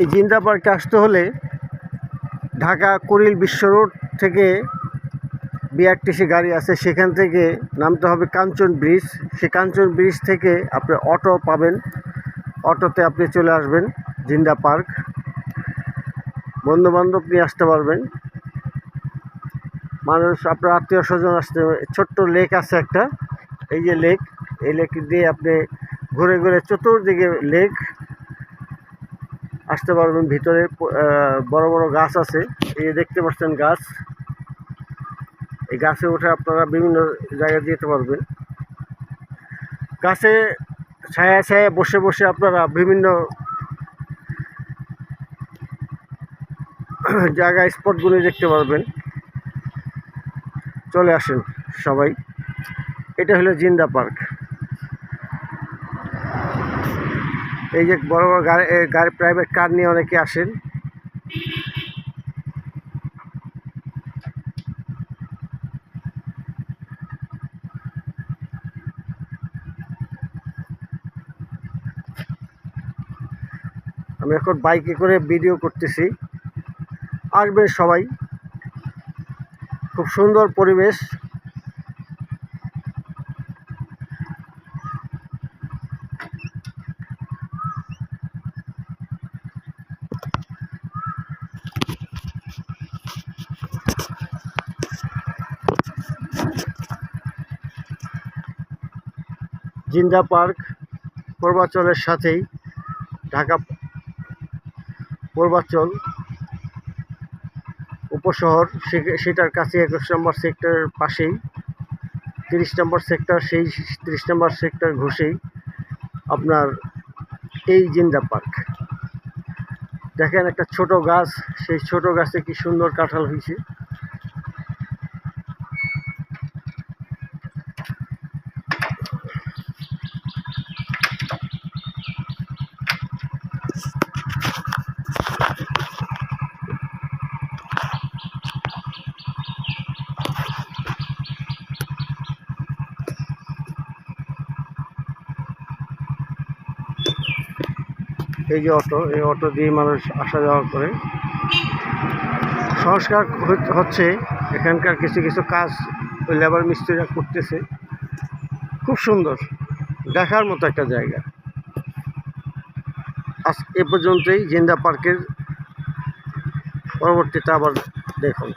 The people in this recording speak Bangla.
এই জিন্দা পার্কে আসতে হলে ঢাকা কুড়িল বিশ্ব রোড থেকে বিআরটিসি গাড়ি আছে। সেখান থেকে নামতে হবে কাঞ্চন ব্রিজ। সে কাঞ্চন ব্রিজ থেকে আপনি অটো পাবেন। অটোতে আপনি চলে আসবেন জিন্দা পার্ক। বন্ধু বান্ধব নিয়ে আসতে পারবেন। মানুষ, আপনার আত্মীয় স্বজন আসতে ছোট্ট লেক আছে একটা। এই যে লেক, এই লেক দিয়ে আপনি ঘুরে ঘুরে চতুর্দিকে লেক আসতে পারবেন। ভিতরে বড় বড় গাছ আছে। এই দেখতে পাচ্ছেন গাছ। এই গাছে উঠে আপনারা বিভিন্ন জায়গায় যেতে পারবেন। গাছে ছায়া ছায়া বসে বসে আপনারা বিভিন্ন জায়গা স্পটগুলি দেখতে পারবেন। চলে আসেন সবাই। এটা হলো জিন্দা পার্ক। এই যে বড় বড় গাড়ি গাড়ি প্রাইভেট কার নিয়ে অনেকে আসেন। আমি এখন বাইকে করে ভিডিও করতেছি। আসবেন সবাই। খুব সুন্দর পরিবেশ। জিন্দা পার্ক পূর্বাচলের সাথেই ঢাকা পূর্বাচল উপশহর সেটার কাছে একুশ নম্বর সেক্টরের পাশেই, তিরিশ নম্বর সেক্টর, সেই তিরিশ নম্বর সেক্টর ঘুষেই আপনার এই জিন্দা পার্ক। দেখেন একটা ছোট গাছ, সেই ছোট গাছে কি সুন্দর কাঁঠাল হয়েছে। এই যে অটো, এই অটো দিয়ে মানুষ আসা যাওয়া করে। সংস্কার হচ্ছে, এখানকার কিছু কিছু কাজ ওই লেবার মিস্ত্রিরা করতেছে। খুব সুন্দর, দেখার মতো একটা জায়গা। আজ এ পর্যন্তই, জিন্দা পার্কের পরবর্তীতে আবার দেখুন।